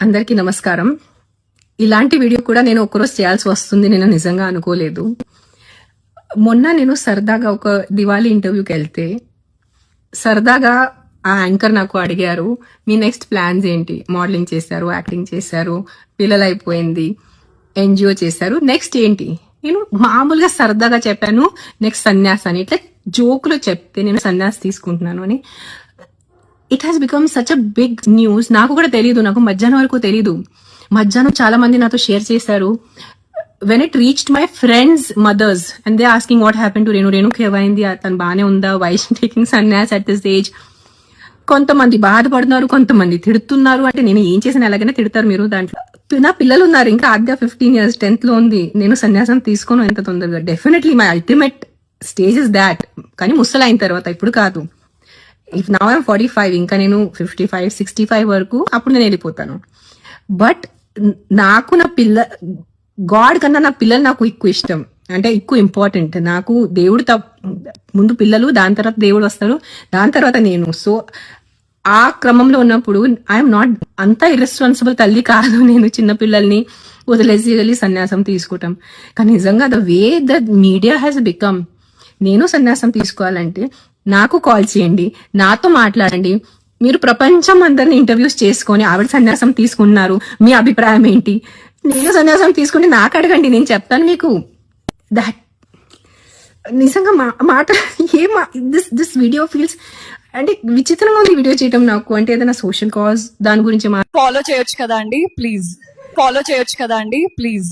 అందరికీ నమస్కారం. ఇలాంటి వీడియో కూడా నేను ఒకరోజు చేయాల్సి వస్తుంది నేను నిజంగా అనుకోలేదు. మొన్న నేను సరదాగా ఒక దివాళీ ఇంటర్వ్యూకి వెళ్తే సరదాగా ఆ యాంకర్ నాకు అడిగారు మీ నెక్స్ట్ ప్లాన్స్ ఏంటి? మోడలింగ్ చేశారు యాక్టింగ్ చేశారు పిల్లలు అయిపోయింది ఎన్జిఓ చేశారు నెక్స్ట్ ఏంటి? నేను మామూలుగా సరదాగా చెప్పాను నెక్స్ట్ సన్యాస్ అని. ఇట్లా జోకులు చెప్తే నేను సన్యాస్ తీసుకుంటున్నాను అని. It has become such a big news నాకు కూడా తెలియదు నాకు మధ్యాహ్నం వరకు తెలియదు మధ్యాహ్నం చాలా మంది నాతో షేర్ చేశారు. When it reached my friends mothers and they asking what happen to Renu రేణుకి ఏమైంది? తను బాగానే ఉందా? Why's taking sanyas at this age కొంతమంది బాధపడుతున్నారు కొంతమంది తిడుతున్నారు. అంటే నేను ఏం చేసిన ఎలాగైనా తిడతారు మీరు దాంట్లో. నా పిల్లలు ఉన్నారు ఇంకా ఆద్య ఫిఫ్టీన్ ఇయర్స్ టెన్త్లో ఉంది. నేను సన్యాసం తీసుకోను ఎంత తొందరగా. Definitely my ultimate stage is that కానీ ముసలైన తర్వాత ఇప్పుడు కాదు. ఇఫ్ నా ఐమ్ ఫార్టీ ఫైవ్ ఇంకా నేను ఫిఫ్టీ ఫైవ్ సిక్స్టీ ఫైవ్ వరకు అప్పుడు నేను వెళ్ళిపోతాను. బట్ నాకు నా పిల్ల గాడ్ కన్నా నా పిల్లలు నాకు ఎక్కువ ఇష్టం. అంటే ఎక్కువ ఇంపార్టెంట్ నాకు దేవుడు తప్ ముందు పిల్లలు దాని తర్వాత దేవుడు వస్తాడు. దాని తర్వాత నేను. సో ఆ క్రమంలో ఉన్నప్పుడు ఐఎమ్ నాట్ అంత ఇర్రెస్పాన్సిబుల్ తల్లి కాదు. నేను చిన్న పిల్లల్ని వదిలేసి వెళ్ళి సన్యాసం తీసుకోవటం కానీ నిజంగా the way the media has become నేను సన్యాసం తీసుకోవాలంటే నాకు కాల్ చేయండి నాతో మాట్లాడండి. మీరు ప్రపంచం అందరిని ఇంటర్వ్యూస్ చేసుకొని ఆవిడ సన్యాసం తీసుకున్నారు. మీ అభిప్రాయం ఏంటి? నేను సన్యాసం తీసుకుని నాకు అడగండి నేను చెప్తాను మీకు. దట్ నిజంగా మా మాట ఏ దిస్ దిస్ వీడియో ఫీల్స్ అంటే విచిత్రంగా ఉంది వీడియో చేయటం నాకు. అంటే ఏదైనా సోషల్ కాజ్ దాని గురించి ఫాలో చేయొచ్చు కదా అండి ప్లీజ్ ఫాలో చేయొచ్చు కదా అండి ప్లీజ్